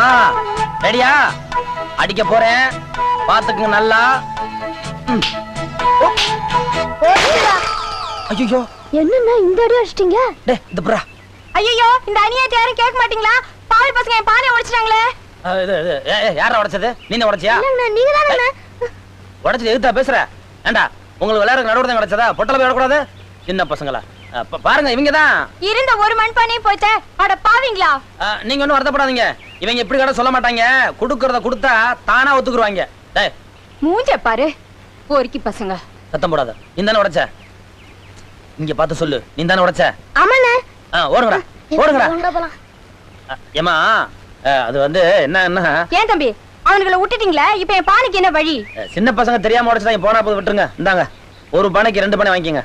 ஆ ரெடியா? அடிக்க போறேன். பாத்துக்குங்க நல்லா. ஐயோ என்னண்ணா இந்த அடி அடிச்சிட்டீங்க? டே இந்த புறா. ஐயோ இந்த அநியாயத்தை யாரும் கேட்க மாட்டீங்களா? பாவி பசங்க என் பானையை உடைச்சிட்டாங்களே. யாரா உடைச்சது? நீங்க உடைச்சியா? நீங்க தானே உடைச்சது எதுத்தா பேசுற? ஏண்டா உங்களுக்கு விளையாடுற நடுவுல தான் கிடைச்சதா? பொட்டல போய் விடக்கூடாது? சின்ன பசங்களா. பாருங்க இவங்க தான் இருந்த ஒரு மண்பானையும் போச்சே அட பாவிங்களா? நீங்க ஒன்றும் வருத்தப்படாதீங்க. இவங்க இப்படி கடை சொல்ல மாட்டாங்க. கொடுக்கறத கொடுத்தா தானா ஒத்துக்குருவாங்க. மூஞ்ச பாரு. போரிக்கி பசங்க. சத்தம் போடாத. நீ தானே உடைச்ச? இங்க பார்த்து சொல்லு. நீ தானே உடைச்ச? ஆமாண்ணே ஆ, ஓடுங்கடா. ஓடுங்கடா. ஆ, அது வந்து என்ன என்ன? ஏன் தம்பி? அவனுங்களை விட்டுட்டீங்களே? இப்ப என் பானைக்கு என்ன வழி? சின்ன பசங்க தெரியாம உடைச்சுட்டாங்க போனா போது விட்டுருங்க. இந்தாங்க. ஒரு பானைக்கு ரெண்டு பானை வாங்கிக்கங்க.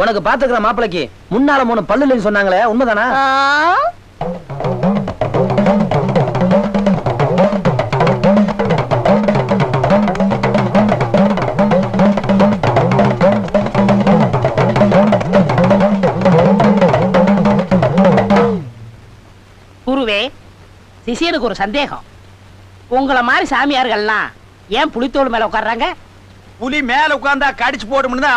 உனக்கு பாத்துக்கிற மாப்பிளைக்கு முன்னால மூணு பல்லு இல்லைன்னு சொன்னாங்களே உண்மைதானா? குருவே சிஷியனுக்கு ஒரு சந்தேகம். உங்களை மாதிரி சாமியார்கள்லாம் ஏன் புலித்தோல் மேல உட்கார்றாங்க? புலி மேல உட்கார்ந்தா கடிச்சு போடும்னு தான்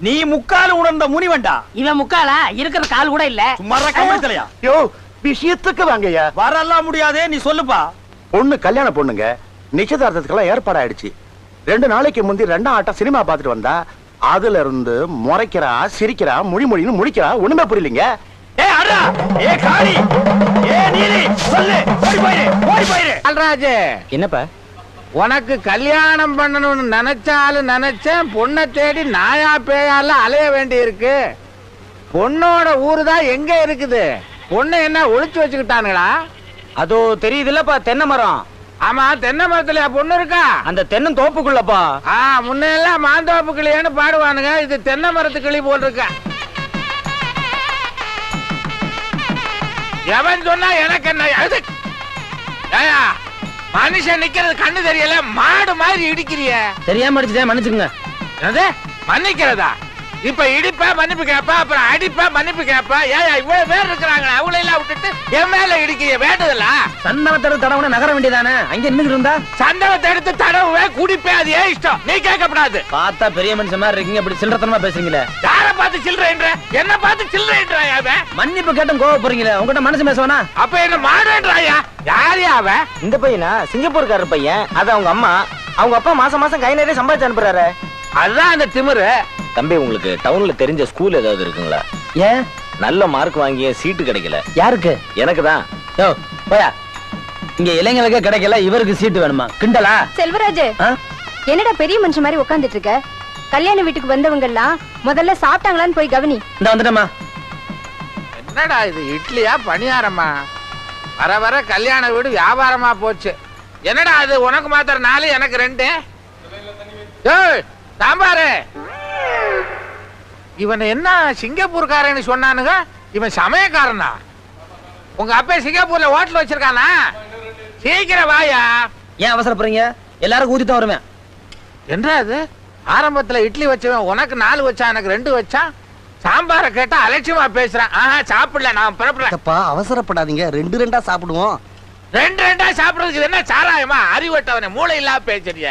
நீ முக்கால உணர்ந்த முனி வேண்டா இவன் முக்காலா? இருக்கிற கால் கூட இல்ல. சும்மா கம்மித்தலையா யோ விஷயத்துக்கு வாங்கய்யா. வரலாம் முடியாதே நீ சொல்லுப்பா. பொண்ணு கல்யாண பொண்ணுங்க நிச்சயதார்த்தத்துக்கெல்லாம் ஏற்பாடு ஆயிடுச்சு ரெண்டு நாளைக்கு முந்தி ரெண்டாம் ஆட்டம் சினிமா பார்த்துட்டு வந்தா அதுல இருந்து முறைக்கிறா சிரிக்கிறா மொழி மொழின்னு முடிக்கிறா ஒண்ணுமே புரியலீங்க. ஏ அடா ஏ காளி! ஏ நீலி! சொல்லு! ஓடி போயிரு ஓடி போயிரு! பால்ராஜ்! என்னப்பா? உனக்கு கல்யாணம் பண்ணணும்னு நினைச்சாலும் நினைச்சேன். பொண்ணை தேடி நாயா பேயால அலைய வேண்டி இருக்கு பொண்ணோட ஊரு தான் எங்க இருக்குது? பொண்ணு என்ன ஒளிச்சு வச்சுக்கிட்டானுங்களா? அதோ தெரியுதுல்லப்பா தென்னை மரம். ஆமா தென்னை மரத்துல பொண்ணு இருக்கா? அந்த தென்னம் தோப்புக்குள்ளப்பா. ஆ முன்னெல்லாம் மாந்தோப்பு கிளியன்னு பாடுவானுங்க. இது தென்னை மரத்து கிளி போல் இருக்க எவன் சொன்னா எனக்கு என்ன மனுஷன் நிக்கிறது கண்ணு தெரியல மாடு மாதிரி இடிக்கிறிய. தெரியாம அடிச்சுட்டேன் மன்னிச்சுக்குங்க. என்னது? மன்னிக்கிறதா? இப்ப இடிப்ப மன்னிப்பு கேப்ப அப்புறம் அடிப்ப மன்னிப்பு கேப்ப? ஏன் இவ்வளவு பேர் இருக்கிறாங்க அவளை எல்லாம் விட்டுட்டு என் மேல இடிக்கிற வேண்டதில்ல சந்தனத்தோட தடவை நகர வேண்டியதானே? அங்க நின்று இருந்தா? சந்தனத்தை எடுத்து தடவை குடிப்பேன் அது ஏன் இஷ்டம்? நீ கேட்கப்படாது. பார்த்தா பெரிய மனுஷன் மாதிரி இருக்கீங்க இப்படி சில்லறத்தனமா பேசுறீங்களே. யார பார்த்து சில்லறைன்ற? என்ன பார்த்து சில்லறைன்றாயா அவன் மன்னிப்பு கேட்டும் கோவப்படுறீங்களே உங்ககிட்ட மனசு பேசுவானா? அப்ப என்ன மாடுன்றாயா? யாரையா அவன் இந்த பையனா? சிங்கப்பூர்காரர் பையன். அது அவங்க அம்மா. அவங்க அப்பா மாசம் மாசம் கை நிறைய சம்பாதிச்சு அனுப்புறாரு. அதுதான் அந்த திமிரு. தம்பி உங்களுக்கு டவுன்ல தெரிஞ்ச ஸ்கூல் ஏதாவது இருக்குங்களா? ஏன்? நல்ல மார்க் வாங்கிய சீட்டு கிடைக்கல. யாருக்கு? எனக்கு தான். யோ போயா. இங்க இளைஞர்களுக்கே கிடைக்கல இவருக்கு சீட்டு வேணுமா? கிண்டலா? செல்வராஜ்? என்னடா பெரிய மனுஷன் மாதிரி உட்கார்ந்துட்டு இருக்க? கல்யாண வீட்டுக்கு வந்தவங்க எல்லாம் முதல்ல சாப்பிட்டாங்களான்னு போய் கவனி. இந்த வந்துட்டமா என்னடா இது? இட்லியா? பணியாரமா? வர வர கல்யாண வீடு வியாபாரமா போச்சு. என்னடா அது உனக்கு மாத்திரம் நாலு எனக்கு ரெண்டு? சாம்பாரு! இவன் என்ன சிங்கப்பூர்காரன்னு சொன்னானுங்க? இவன் சமயக்காரனா? உங்க அப்பா சிங்கப்பூர்ல ஹோட்டல் வச்சிருக்கானா? சீக்கிரம் வாயா! ஏன் அவசரப்படுறீங்க? எல்லாரும் ஊத்தி தான் வருவேன். என்ன அது ஆரம்பத்துல இட்லி வச்சவன் உனக்கு நாலு வச்சான் எனக்கு ரெண்டு வச்சான் சாம்பாரை கேட்டா அலட்சியமா பேசுறான். ஆஹா சாப்பிடல நான் புறப்படல அப்பா அவசரப்படாதீங்க. ரெண்டு ரெண்டா சாப்பிடுவோம். ரெண்டு ரெண்டா சாப்பிடுறதுக்கு என்ன சாராயமா? அறிவட்டவனே மூளை இல்லாம பேசுறிய.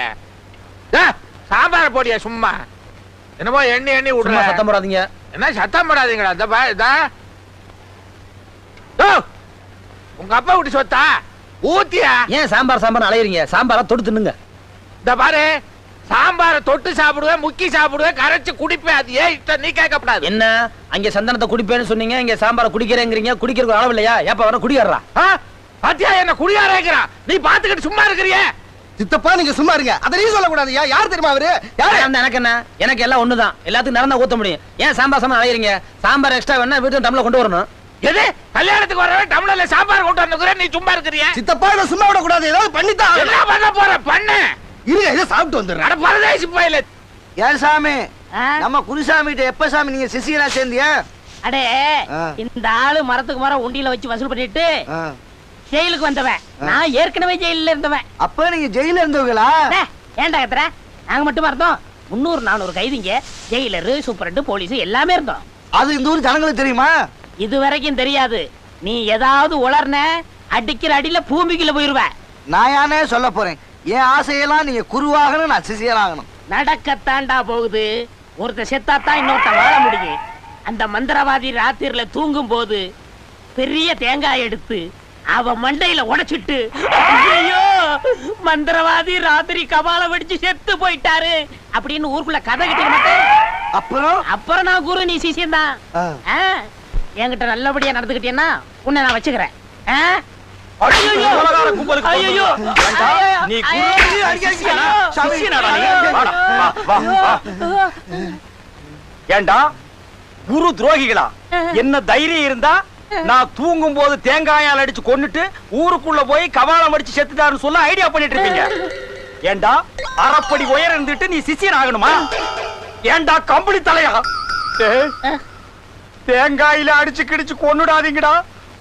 சாம்பார போடியா சும்மா. என்னமோ எண்ணி எண்ணி விடுற. சத்தம் போடாதீங்க. என்ன சத்தம் போடாதீங்களா இந்த பா இதா. உங்க அப்பா விட்டு சொத்தா? ஊத்தியா? ஏன் சாம்பார் சாம்பார் அலையறீங்க? சாம்பாரா தொட்டு தின்னுங்க இந்த பாரு சாம்பார தொட்டு சாப்பிடுவேன் முக்கி சாப்பிடுவேன் கரைச்சு குடிப்பேன். அது ஏன் இஷ்டம்? நீ கேட்கப்படாது. என்ன? அங்க சந்தனத்தை குடிப்பேன்னு சொன்னீங்க இங்க சாம்பாரை குடிக்கிறேங்கிறீங்க குடிக்கிறதுக்கு அளவு இல்லையா? ஏப்ப வர குடிக்கிறா ஆ? பாத்தியா என்ன குடியாரேங்கிறான் நீ பாத்துக்கிட்டு சும்மா இருக்கிறியே. சித்தப்பா நீங்க சும்மா இருங்க. அதை நீ சொல்லக்கூடாதுயா யார் தெரியுமா அவரு? யாரு? எனக்கு என்ன? எனக்கு எல்லாம் ஒண்ணுதான். எல்லாத்துக்கும் நடந்தா ஊத்த முடியும். ஏன் சாம்பார் சாம்பார் அலையறீங்க சாம்பார் எக்ஸ்ட்ரா வேணா வீட்டுல டம்ளர் கொண்டு வரணும். எது? கல்யாணத்துக்கு வரவன் டம்ளர்ல சாம்பார் கொண்டு வந்துக்கிறேன் நீ சும்மா இருக்கிறிய. சித்தப்பா இதை சும்மா விடக்கூடாது. ஏதாவது பண்ணித்தான் என்ன பண்ண போற? பண்ணு. இருங்க இதை சாப்பிட்டு வந்துடுறேன். அட பரதேசி பயில ஏன் சாமி? ஆ? நம்ம குருசாமி கிட்ட எப்ப சாமி நீங்க சிசியலா சேர்ந்தியா? அடே. இந்த ஆளு மரத்துக்கு மரம் உண்டியில வச்சு வசூல் பண்ணிட்டு. ஜெயிலுக்கு வந்தவன். நான் ஏற்கனவே ஜெயில இருந்தவன். அப்ப நீங்க ஜெயில இருந்தவங்களா? ஏன்டா கத்துற? நாங்க மட்டுமா இருந்தோம் முன்னூறு நானூறு கைதிங்க ஜெயிலரு சூப்பரண்டு போலீஸ் எல்லாமே இருந்தோம். அது இந்த ஊர் ஜனங்களுக்கு தெரியுமா? இது வரைக்கும் தெரியாது. நீ ஏதாவது உளர்ன அடிக்கிற அடியில பூமிக்குள்ள போயிருவ. நான் யானே சொல்ல போறேன். என் ஆசையெல்லாம் நீங்க குருவாகணும் நான் சிசியலாகணும் நடக்கத்தாண்டா போகுது. ஒருத்தன் செத்தாத்தான் இன்னொருத்தன் வாழ முடியும். அந்த மந்திரவாதி ராத்திரில தூங்கும் போது பெரிய தேங்காய் எடுத்து அவ மண்டையில உடைச்சிட்டு ஐயோ மந்திரவாதி ராத்திரி கபால வெடிச்சு செத்து போயிட்டாரு அப்படின்னு ஊருக்குள்ள கதை மாட்டேன் அப்புறம்? அப்புறம் நான் குரு நீ சிசியம் தான். என்கிட்ட நல்லபடியா நடந்துக்கிட்டேன்னா உன்னை நான் வச்சுக்கிறேன். நீ. ஏண்டா? குரு துரோகிகளா? என்ன தைரியம் இருந்தா நான் தூங்கும் போது தேங்காயால் அடிச்சு கொன்னுட்டு ஊருக்குள்ள போய் கபாலம் அடிச்சு செத்துட்டாருன்னு சொல்ல ஐடியா பண்ணிட்டு இருப்பீங்க. ஏண்டா? அரைப்படி உயரம் இருந்துட்டு நீ சிசியன் ஆகணுமா? ஏண்டா கம்பளி தலையா? தேங்காயில அடிச்சு கிடிச்சு கொன்னுடாதீங்கடா.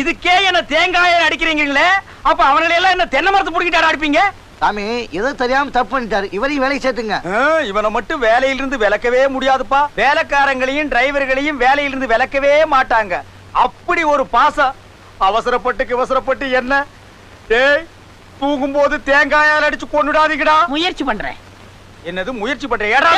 இதுக்கே என்ன தேங்காயை அடிக்கிறீங்களே? அப்ப அவங்களை எல்லாம் என்ன தென்னை மரத்தை பிடிக்கிட்டாரா அடிப்பீங்க? சாமி ஏதோ தெரியாம தப்பு பண்ணிட்டாரு. இவரையும் வேலைக்கு சேர்த்துங்க. இவனை மட்டும் வேலையிலிருந்து விலக்கவே முடியாதுப்பா. வேலைக்காரங்களையும் டிரைவர்களையும் வேலையிலிருந்து விலக்கவே மாட்டாங்க. அப்படி ஒரு பாசம். அவசரப்பட்டு அவசரப்பட்டு என்ன? டேய் தூங்கும் போது தேங்காயால் அடிச்சு கொண்டுடாதீங்கடா முயற்சி பண்றேன். என்னது முயற்சி பண்ற ஏடா